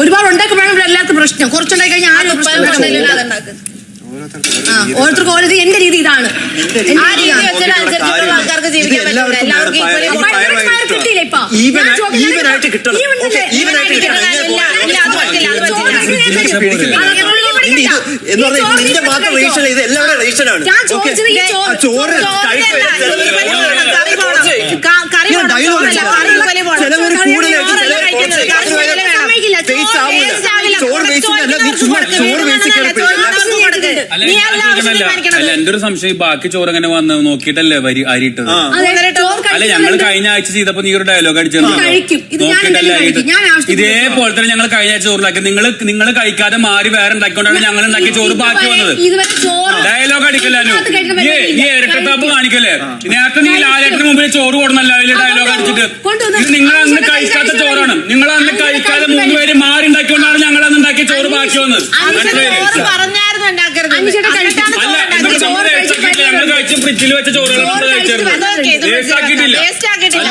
ഒരുപാട് ഉണ്ടാക്കുമ്പോഴാണ് എല്ലാവർക്കും പ്രശ്നം കുറച്ചുണ്ടായി കഴിഞ്ഞാൽ ആരും ആ ഓരോരുത്തർക്കും ഓരോ എന്റെ രീതി ഇതാണ് ആൾക്കാർക്ക് ജീവിക്കാൻ പറ്റില്ല എല്ലാവർക്കും ഇത് പിടിക്കില്ല. എന്ന് പറഞ്ഞാൽ ചോറ് നിന്റെ മാത്രം ഇത് എല്ലാവരുടെ ചോറിനല്ല, equally പോണം, കറി പോണം. ക- കറി ഞാൻ പോണം, dialogue ചോറല്ല, ആണ്. കറി equally പോണം. ചിലവര് കൂടുതലായിട്ട് ചോറല്ല ചിലവര് കഴിക്കുന്നത്, കറി കുറച്ച് equally വേണം. സമ്മതിക്കില്ല. Waste ആവൂല. Waste ആവില്ല. ചോറ് കൊടുക്ക്, waste അല്ല, നീ ചോദിക്കുന്നവർക്ക് ചുമ്മാ കൊടുക്ക്. ചോറ് വേണമെന്നല്ല, കയറി. അല്ല എന്റെ ഒരു സംശയം ഈ ബാക്കി ചോറ് എങ്ങനെ വന്ന് നോക്കിയിട്ടല്ലേ വരി അരിയിട്ടത് അല്ല ഞങ്ങൾ. കഴിഞ്ഞ ആഴ്ച ചെയ്തപ്പോ നീ ഒരു ഡയലോഗ് അരിയിട്ടത്. ഇതേപോലെ തന്നെ ഞങ്ങൾ കഴിഞ്ഞ ആഴ്ച ചോറുണ്ടാക്കി നിങ്ങൾ നിങ്ങൾ കഴിക്കാതെ മാറി വേറെ ഉണ്ടാക്കിക്കൊണ്ടാണ് ഞങ്ങൾ ഉണ്ടാക്കിയ ചോറ് ബാക്കി വന്നത്. ഡയലോഗ് അടിക്കല്ലാനു ഇതിനകത്ത് ഈ ഇരട്ടത്താപ്പ് കാണിക്കല്ലേ? നേരത്തെ നീ ലാലേട്ടന് മുമ്പിൽ ചോറ് കൊടുന്നല്ല അതിൽ ഡയലോഗ് അടിച്ചിട്ട്. ഇത് നിങ്ങൾ അന്ന് കഴിക്കാത്ത ചോറാണ്. നിങ്ങൾ അന്ന് കഴിക്കാതെ മൂന്ന് പേര് മാറി ഉണ്ടാക്കിക്കൊണ്ടാണ് ഞങ്ങൾ അന്ന് ഉണ്ടാക്കിയ ചോറ് ബാക്കി വന്നത്. അഞ്ച് മനസ്സിലായില്ലേ? ചോറ് പറഞ്ഞായിരുന്നു ഉണ്ടാക്കരുത് അഞ്ചെണ്ണം എന്നിട്ടാണ് അല്ല ചോറ് എന്നിട്ട് ഉണ്ടാക്കിയത്. നമ്മൾ വേസ്റ്റ് ആക്കിയിട്ടില്ല ഞങ്ങൾ കഴിച്ച് ഫ്രിഡ്ജിൽ വെച്ച ചോറുകളാണ് വേസ്റ്റ് ആക്കിയിട്ടില്ല. ആക്കിയിട്ടില്ല.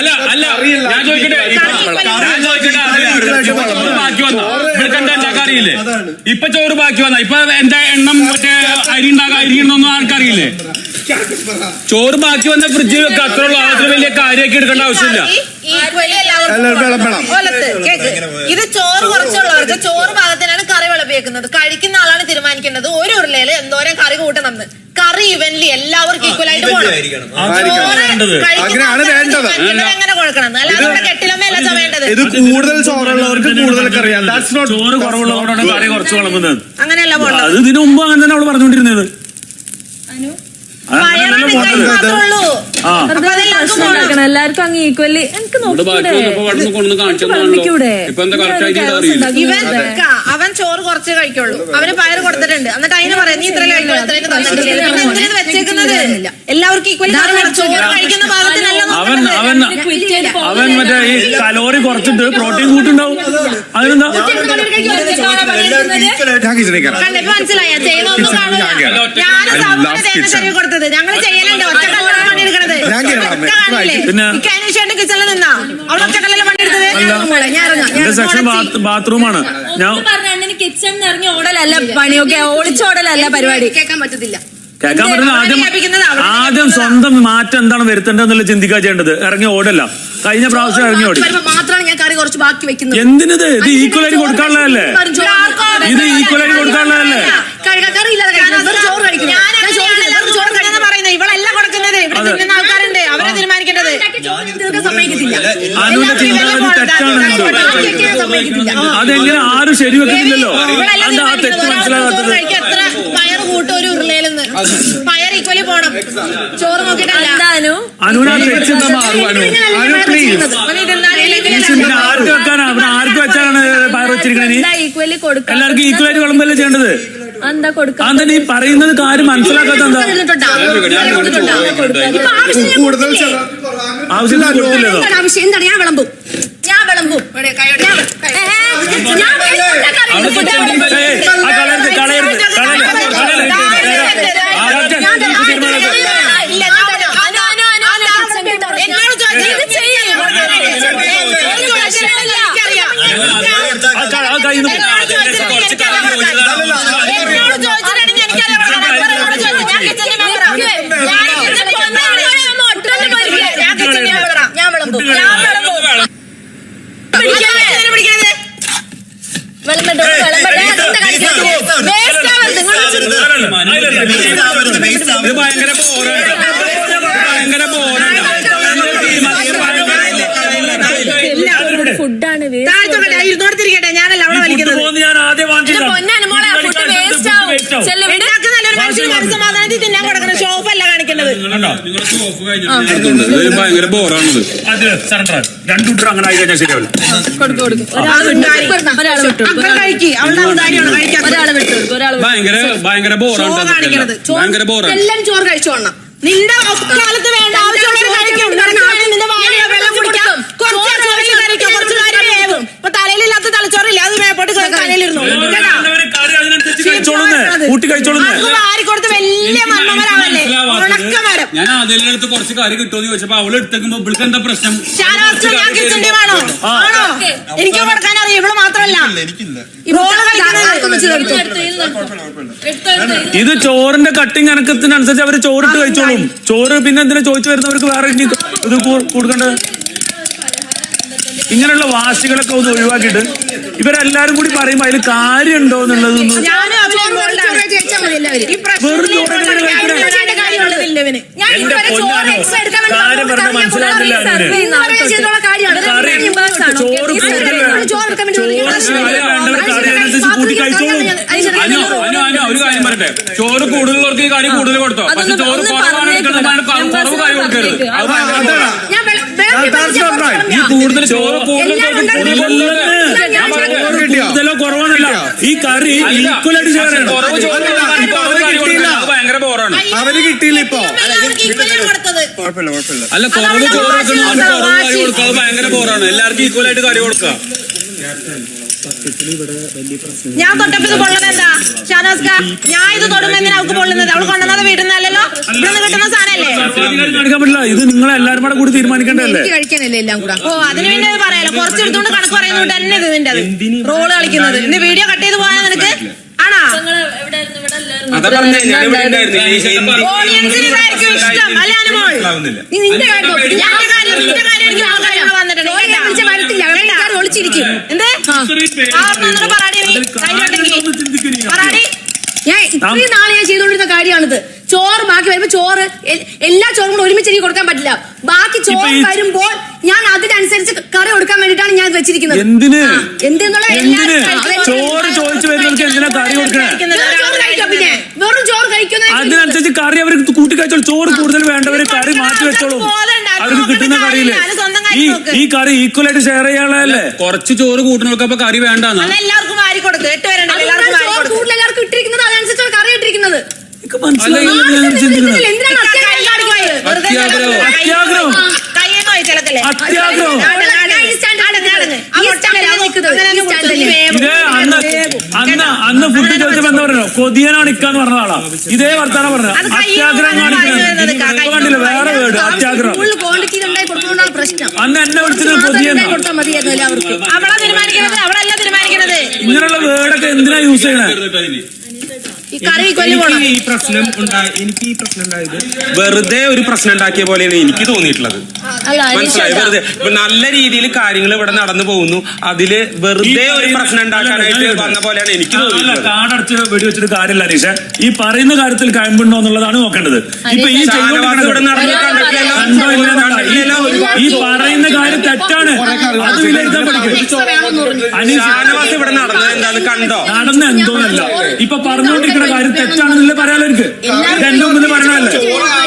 അല്ല, ചോറ് അല്ല ഞാൻ ചോദിക്കട്ടെ? ഞാൻ ചോദിക്കട്ടെ? ബാക്കി വന്ന? എന്താ? ഇപ്പൊ ചോറ് ബാക്കി വന്ന? ഇപ്പൊ എന്താ എണ്ണം മറ്റേ അരി ഉണ്ടാക്കാൻ അരി ഉണ്ടോന്നും ആൾക്കറിയില്ലേ? ചോറ് ബാക്കി വന്ന ഫ്രിഡ്ജിൽ വെക്കാം. അത്ര ഉള്ളു. അത്ര വലിയ കാര്യമാക്കി എടുക്കേണ്ട ആവശ്യമില്ല. ഇത് ചോറ് കുറച്ചുള്ളവർക്ക് ചോറ് പാകത്തിനാണ് കറി വിളപ്പിയേക്കുന്നത് കഴിക്കുന്ന ആളാണ് തീരുമാനിക്കേണ്ടത്. ഒരു ഉരുളയിൽ എന്തോരം കറി കൂട്ടണം കറി ഇവന്റിൽ എല്ലാവർക്കും ഈക്വൽ ആയിട്ട് പോകണം ചോറ് വേണ്ടത്. അങ്ങനെയാണ് കൊടുക്കണം അല്ലാതെ ഇത് കൂടുതൽ ചോറുള്ളവർക്ക് കൂടുതൽ ചോറ് കറി കുറച്ച് വിളമ്പുന്നത് അങ്ങനെയല്ല അത് ഇതിനു മുമ്പ് അങ്ങനെ തന്നെ അവൾ പറഞ്ഞുകൊണ്ടിരുന്നത്. വയറാണ് എല്ലാവർക്കും അങ്ങ് ഈക്വലി എനിക്ക് നോക്കിക്കൂടെ. അവൻ ചോറ് കുറച്ച് കഴിക്കുള്ളൂ. അവന് പയറ് കൊടുത്തിട്ടുണ്ട്. എന്നിട്ട് അതിന് പറയാം നീ ഇത്ര വെച്ചേക്കുന്നത്? എല്ലാവർക്കും ഈക്വലി ചോറ് കഴിക്കുന്ന ഭാഗത്തിനല്ല അവൻ അവൻ അവൻ മറ്റേ ഈ കലോറി കുറച്ചിട്ട് പ്രോട്ടീൻ കൂട്ടുണ്ടാവും. അതിനെന്താ? മനസ്സിലായ? കാണൂല. സാബുവിന്. കൊടുത്തത്. ഞങ്ങൾ ചെയ്യലുണ്ട്. ഒറ്റക്കല്ലാണ്? എനിക്ക് കിച്ചണിൽ നിന്നാ? അവൾ ഒറ്റക്കല്ലല്ലേ ബാത്റൂമാണ്. ഞാൻ പറഞ്ഞു കിച്ചണിൽ ഇറങ്ങി ഓടലല്ല പണിയൊക്കെ. ഓടിച്ചോടലല്ല പരിപാടി. കേൾക്കാൻ പറ്റത്തില്ല. കേൾക്കാൻ പറ്റുന്ന ആദ്യം ആദ്യം സ്വന്തം മാറ്റം എന്താണ് വരുത്തേണ്ടത് ചിന്തിക്കാ ചിന്തിക്കാൻ ചെയ്യേണ്ടത്. ഇറങ്ങി ഓടല്ല. കഴിഞ്ഞ പ്രാവശ്യം ഇറങ്ങി ഓടി. മാത്രമാണ് ഞാൻ കറി കുറച്ച് ബാക്കി വെക്കുന്നത്. എന്തിനത് ഇത്? ഈക്വൽ ആയിട്ട് കൊടുക്കാനുള്ളതല്ലേ? ഇത് ഈക്വൽ ആയിട്ട് കൊടുക്കാനുള്ളതല്ലേ? കറി ഇല്ലാതെ ചോറ് കഴിക്കുന്നു. ഇവളല്ല കൊടുക്കുന്നത്. ഇവിടെ. തിന്നുന്ന ആൾക്കാരുണ്ട്. അവരെ തീരുമാനിക്കേണ്ടത്. സമ്മതിക്കത്തില്ല. അതെങ്ങനെ ആരും ശരിവെക്കുന്നില്ലല്ലോ? വെക്കുന്നില്ലല്ലോ ആ തെറ്റ് മനസ്സിലാകാത്തത്. എത്ര പയർ കൂട്ടൊരു ഒരു പയർ ഈക്വലി പോണം. ചോറ് നോക്കിയിട്ടല്ല. എന്താനു? അനുവിനാ തെറ്റെന്താ മാറും അനു. അനു പ്ലീസ് അവന് ഇതെന്തായാലും ഇല്ലെങ്കിൽ പിന്നെ ആർക്ക് വെക്കാനാ? ഇവിടെ ആർക്ക് വെച്ചാണ് പയർ വെച്ചിരിക്കണേ? നീ എന്താ ഈക്വലി കൊടുക്ക. എല്ലാവർക്കും വിളമ്പല്ലേ ചെയ്യേണ്ടത്? എന്താ കൊടുക്ക അതെന്താ നീ പറയുന്നത് കാര്യം മനസ്സിലാക്കാത്ത എന്താ? ആവശ്യം എന്താണ് ഞാൻ വിളമ്പും. ഞാൻ വിളമ്പും. ഞാൻ- ഏ, ഞാൻ വിളമ്പും. കറി അവിടെ കൊടുക്കും. തെറ്റ് ഏയ്, ആ കളയരുത് കളയരുത് കളയരുത് കളയരുത് ആ, ഒറ്റ ഞാൻ തീരുമാനം എടുക്ക്. ഇല്ല, ഞാൻ തരാം. അനു, അനു, അനു, അനു, കിച്ചണിൽ തുടങ്ങ്. എന്നോട് ചോദിച്ചാൽ ഇത് ചെയ്യ്. ഒരു ചോദിച്ചാലും എനിക്കറിയാം. ആ ക- ആ കയ്യിൽ നിന്ന് കുറച്ച് കാര്യം എന്നോട് ചോദിച്ചിട്ടാണെങ്കിൽ എനിക്കറിയാം. എന്നോട് ചോദിച്ചു. ഞാൻ കിച്ചണിൽ മെമ്പറാ. ഞാൻ കിച്ചണിൽ മെമ്പറാ. ഞാൻ കിച്ചണിൽ മെമ്പറാ. ഞാൻ വിളമ്പും. ഞാൻ വിളമ്പും. പിടിക്കരുത്. ഇതിനെ പിടിക്കരുത്. വിളമ്പട്ടെ, വിളമ്പട്ടെ. അതെന്താ കാണിക്കുന്നത്? Waste ആവരുത്. ഇങ്ങോട്ട് വെച്ച് ഇത് ഭയങ്കര ബോറാണ് ഭയങ്കര ബോറാണ് ഫുഡാണ് താഴ്ത്തോട്ടെ ഇരുന്നോടത്തിരിക്കട്ടെ ഞാനല്ല അവിടെ വലിക്കുന്നത് ഞാൻ ആദ്യം വാങ്ങിച്ചിട്ടാണ്. പൊന്നാണ് മോളെ ആ ഫുഡ് നല്ലൊരു മനുഷ്യന് മനസ്സമാധാനത്തിൽ തിന്നാൻ കൊടുക്കണം ഷോപ്പല്ല കാണിക്കേണ്ടത് കണ്ടോ? ഇത് ഭയങ്കര ബോറാണത്. അത് സറണ്ടർ രണ്ടു കൂട്ടർ അങ്ങനെ ആയി കഴിഞ്ഞാൽ ശരിയാവില്ല. കൊടുക്ക്, കൊടുക്ക്. അത് ഒരാൾ ഉണ്ടായി. വിട്ടു. ഒരാൾ വിട്ടു. അക്കം കഴിക്ക്. അവളുടെ ഔദാര്യമാണ് കഴിക്കാത്തത് ഒരാൾ വിട്ടു. ഒരാൾ വിട്ടു. ഭയങ്കര ഭയങ്കര ബോറാണ് കാണിക്കണത്. ഭയങ്കര ബോറാണ്. എല്ലാം ചോറ് കഴിച്ചോണം നിന്റെ കാലത്ത് വേണ്ട ആവശ്യമുള്ളവർ കഴിക്കും. കാരണം വേണ്ടി നിന്റെ വായിൽ വെള്ളം കുടിക്കാം. കുറച്ച് ചോറിൽ കഴിക്കും. കുറച്ച് കാര്യം വേവും ഇപ്പൊ തലയിലില്ലാത്ത കൂട്ടി കഴിച്ചോളൂ ഞാൻ അതിലെ അടുത്ത് കുറച്ച് കറി കിട്ടുമെന്ന് ചോദിച്ചപ്പോ അവൾ എടുത്തേക്കുമ്പോ ഇവൾക്ക് എന്താ പ്രശ്നം? എനിക്ക് കൊടുക്കാൻ അറിയാം? ഇവൾ മാത്രമല്ല. ഇത് ചോറിന്റെ കട്ടിങ് അനക്കത്തിനനുസരിച്ച് അവർ ചോറിട്ട് കഴിച്ചോളും. ചോറ് പിന്നെ എന്തിനാ ചോദിച്ചു വരുന്നവർക്ക് വേറെ ഇത് കൊടുക്കേണ്ടത്? ഇങ്ങനെയുള്ള വാശികളൊക്കെ ഒന്ന് ഒഴിവാക്കിയിട്ട് ഇവരെല്ലാരും കൂടി പറയുമ്പോ അതിൽ കാര്യമുണ്ടോ വേണ്ടി കാര്യം ചോറ് ഒരു കാര്യം പറയട്ടെ. കൂടുതലുള്ളവർക്ക് ഈ കാര്യം കൂടുതൽ കൊടുത്തോ. പക്ഷെ ചോറ് കുറവാണ് കുറവ് കാര്യം കൊടുക്കരുത് ചോറ് കിട്ടിയോ? കൂടുതലോ കുറവാണല്ല. ഈ കറി ഈക്വലായിട്ട് ചോറ് അവർ ഭയങ്കര ബോറാണ്. അവന് കിട്ടിയില്ല ഇപ്പൊ. അല്ല കുറവ് ചോറ് അത് ഭയങ്കര ബോറാണ്. എല്ലാവർക്കും ഈക്വലായിട്ട് കറി കൊടുക്കുക ഞാൻ തൊട്ടപ്പോ കൊള്ളണെന്താ കൊള്ളുന്നത് എന്താ ഷാനോസ്ക ഞാൻ ഇത് തൊടുമ്പോ എന്തിനാ അവൾക്ക് പൊള്ളുന്നത്? അവൾ കൊണ്ടുവന്നത് വീട്ടിൽ നിന്നല്ലല്ലോ ഇവിടെ നിന്ന് കിട്ടുന്ന സാധനല്ലേ? കാണിക്കാൻ പറ്റില്ല ഇത് നിങ്ങൾ എല്ലാവരും കൂടെ കൂടി തീരുമാനിക്കേണ്ടതല്ലേ? കഴിക്കാനല്ലേ എല്ലാം കൂടെ? ഓ അതിന് പിന്നെ പറയാലോ കുറച്ച് എടുത്തുകൊണ്ട് കണക്ക് പറയുന്നോണ്ട് തന്നെ ഇത് നിന്റെ റോൾ കളിക്കുന്നത്. ഇന്ന് വീഡിയോ കട്ട് ചെയ്ത് പോയാൽ നിനക്ക്? ആണോ? അതാ ഓഡിയൻസിന് ഇതായിരിക്കും ഇഷ്ടം? അല്ല അനുമോൾ? നിന്റെ കാര്യം നിന്റെ കാര്യം വന്നിട്ടുണ്ട്. വെള്ളക്കാർ എന്തേ? പറയാടി ഞാൻ ഇത്രയും നാളെ ഞാൻ ചെയ്തുകൊണ്ടിരുന്ന കാര്യമാണിത്. ചോറ് ബാക്കി വരുമ്പോ ചോറ് എല്ലാ ചോറും കൂടെ ഒരുമിച്ച് എനിക്ക് കൊടുക്കാൻ പറ്റില്ല. ബാക്കി ചോറ് വരുമ്പോൾ ഞാൻ അതിനനുസരിച്ച് കറി കൊടുക്കാൻ വേണ്ടിട്ടാണ് ഞാൻ വെച്ചിരിക്കുന്നത്. എന്തിന്? ആ, എന്തെന്നുള്ള എന്തിന്? എല്ലാവരും കഴിക്കും. ചോറ് ചോദിച്ചു വരുന്നവർക്ക് എന്തിനാ കറി കൊടുക്കണേ? വെറും ചോറ് പിന്നെ. വെറും ചോറ് കഴിക്കുന്ന അതിനനുസരിച്ച് കറി അവർക്ക് കൂട്ടി കഴിച്ചോളൂ ചോറ് കൂടുതൽ വേണ്ടവര് കറി മാറ്റി വെച്ചോളൂ. അവർക്ക് കിട്ടുന്ന കറിയിൽ. ഈ ഈ കറി ഈക്വൽ ആയിട്ട് ഷെയർ ചെയ്യാനുള്ളതല്ലേ കുറച്ച് ചോറ് കൂട്ടുന്നവർക്ക് അപ്പൊ കറി വേണ്ട എല്ലാവർക്കും വാരി കൊടുക്ക് എട്ട് എല്ലാവർക്കും വാരി കൊടുക്ക് കൂടുതൽ എല്ലാവർക്കും ഇട്ടിരിക്കുന്നത് അതനുസരിച്ചാണ് കറി ഇട്ടിരിക്കുന്നത് അന്ന് അന്ന് അന്ന് ഫുഡ് ചോദിച്ചപ്പോ എന്താ പറഞ്ഞോ കൊതിയനാണ് ഇക്കാന്ന് പറഞ്ഞ ആളാ ഇതേ വർത്താനം പറഞ്ഞത് അത്യാഗ്രഹം കാണിക്കുന്നത് കണ്ടില്ല വേറെ വേർഡ് അത്യാഗ്രഹം പ്രശ്നം. അന്ന് എന്നെ വിളിച്ചത് കൊതിയെന്നാ കൊടുത്താൽ മതിയായിരുന്നു എല്ലാവർക്കും. അവളാ തീരുമാനിക്കുന്നത് അവളല്ല തീരുമാനിക്കുന്നത്. ഇങ്ങനെയുള്ള വേർഡൊക്കെ എന്തിനാ യൂസ് ചെയ്യണേ? ഈ പ്രശ്നം ഉണ്ടായി എനിക്ക് ഈ പ്രശ്നം ഉണ്ടായത് വെറുതെ ഒരു പ്രശ്നം ഉണ്ടാക്കിയ പോലെയാണ് എനിക്ക് തോന്നിയിട്ടുള്ളത്. മനസ്സിലായി? വെറുതെ നല്ല രീതിയിൽ കാര്യങ്ങൾ ഇവിടെ നടന്നു പോകുന്നു. അതിൽ വെറുതെ ഒരു പ്രശ്നം ഉണ്ടാക്കാനായിട്ട് വന്ന പോലെയാണ് എനിക്ക് തോന്നിയിട്ടുള്ളത്. കാടടച്ച് വെടിവെച്ചിട്ട് കാര്യമില്ല അനീഷ. ഈ പറയുന്ന കാര്യത്തിൽ കഴിമ്പുണ്ടോ എന്നുള്ളതാണ് നോക്കേണ്ടത്. ഇപ്പൊ ഈ. ഈ- പറയുന്ന കാര്യം തെറ്റാണ്. അത് വിലയിരുത്താൻ പഠിക്കും. അനീഷ് ഇവിടെ നടന്നത് എന്താണ് കണ്ടോ? നടന്ന എന്തോന്നല്ല ഇപ്പൊ പറഞ്ഞുകൊണ്ടിരിക്കുന്ന കാര്യം തെറ്റാണെന്നല്ലേ പറയാലോ എനിക്ക്. മുമ്പിൽ പറയണല്ലേ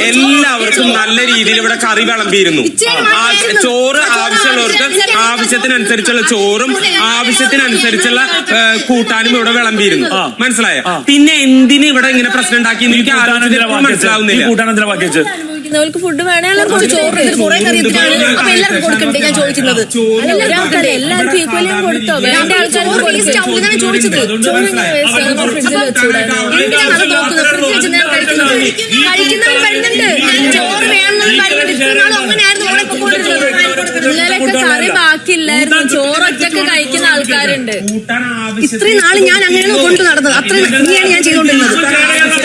എല്ലാവർക്കും നല്ല രീതിയിൽ ഇവിടെ കറി വിളമ്പിയിരുന്നു. ആ, ചോറ് ആവശ്യമുള്ളവർക്ക് ആവശ്യത്തിനനുസരിച്ചുള്ള ചോറും ആവശ്യത്തിനനുസരിച്ചുള്ള കൂട്ടാനും ഇവിടെ വിളമ്പിയിരുന്നു. മനസ്സിലായോ? പിന്നെ എന്തിന് ഇവിടെ ഇങ്ങനെ പ്രശ്നം ഉണ്ടാക്കി എനിക്ക്? മനസ്സിലാവുന്നില്ല. അനുഭവിക്കുന്നവർക്ക് ഫുഡ് വേണേ എല്ലാവർക്കും ചോറ് കുറെ കറി എന്തിനാണ്? അപ്പൊ എല്ലാവർക്കും കൊടുക്കണ്ടേ ഞാൻ ചോദിക്കുന്നത്? അല്ല ഒരാൾക്കല്ല എല്ലാവർക്കും ഈക്വലി കൊടുത്തോ? വേണ്ട ആൾക്കാർക്ക് ചോദിച്ചത്. എന്തിനാണ് അത് നോക്കുന്നത്? ഫ്രിഡ്ജ് വെച്ച് ഞാൻ കഴിക്കുന്നത്? കഴിക്കുന്നവർ വരുന്നുണ്ട്. ചോറ് വേണമെന്ന് വരുന്നുണ്ട് ഇത്ര നാളും അങ്ങനെയായിരുന്നു. ഓളെ ഇപ്പൊ കൊണ്ടിരുന്നത് ഇന്നലെയൊക്കെ കറി ബാക്കിയില്ലായിരുന്നു. കഴിക്കുന്ന ആൾക്കാരുണ്ട് ഇത്രയും നാൾ ഞാൻ അങ്ങനെയാണ് കൊണ്ടു നടന്നത്. അത്രയും ഞാൻ ചെയ്തുകൊണ്ടിരുന്നത്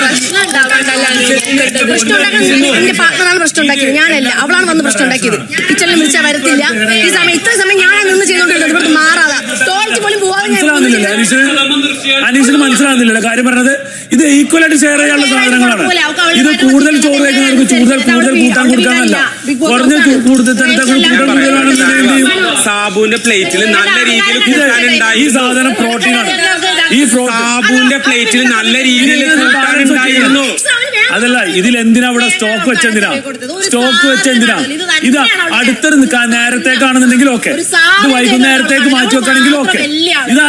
പ്രശ്നം ഉണ്ടാവാണ്ടല്ലാണ് പ്രശ്നം ഉണ്ടാക്കാൻ എന്റെ പാർട്ട്ണറാണ് പ്രശ്നം ഉണ്ടാക്കിയത് ഞാനല്ല അവളാണ് വന്ന് പ്രശ്നം ഉണ്ടാക്കിയത് കിച്ചണിൽ വിളിച്ചാൽ വരത്തില്ല ഈ സമയം ഇത്ര സമയം ഞാൻ നിന്ന് ചെയ്തുകൊണ്ടിരുന്നത് ഇവിടുത്തെ മാറാതെ തോളിച്ച് പോലും പോവാതെ ഞാൻ അനീഷിന് അനീഷിന് കാര്യം പറഞ്ഞത് ഇത് ഈക്വൽ ആയിട്ട് ഷെയർ ചെയ്യാനുള്ള സാധനങ്ങളാണ് ഇത് കൂടുതൽ ചോറ് കഴിക്കുന്നവർക്ക് കൂടുതൽ കൂടുതൽ കൂട്ടാൻ കൊടുക്കാനല്ല കുറഞ്ഞ കൂടുതൽ കൂട്ടാൻ കൂടുതലാണെന്നുണ്ടെങ്കിൽ സാബുവിന്റെ പ്ലേറ്റിൽ നല്ല രീതിയിൽ ഈ സാധനം പ്രോട്ടീനാണ് ഈ സാബുവിന്റെ പ്ലേറ്റിൽ നല്ല രീതിയിൽ കൂട്ടാനുണ്ടായിരുന്നു അതല്ല ഇതിൽ എന്തിനാ അവിടെ സ്റ്റോക്ക് വെച്ചെന്തിനാ? സ്റ്റോക്ക് വെച്ചെന്തിനാ? ഇത് അടുത്തൊരു നേരത്തേക്കാണെന്നുണ്ടെങ്കിൽ ഓക്കെ. ഇത് വൈകുന്നേരത്തേക്ക് മാറ്റി വെക്കാണെങ്കിൽ ഓക്കെ. ഇത്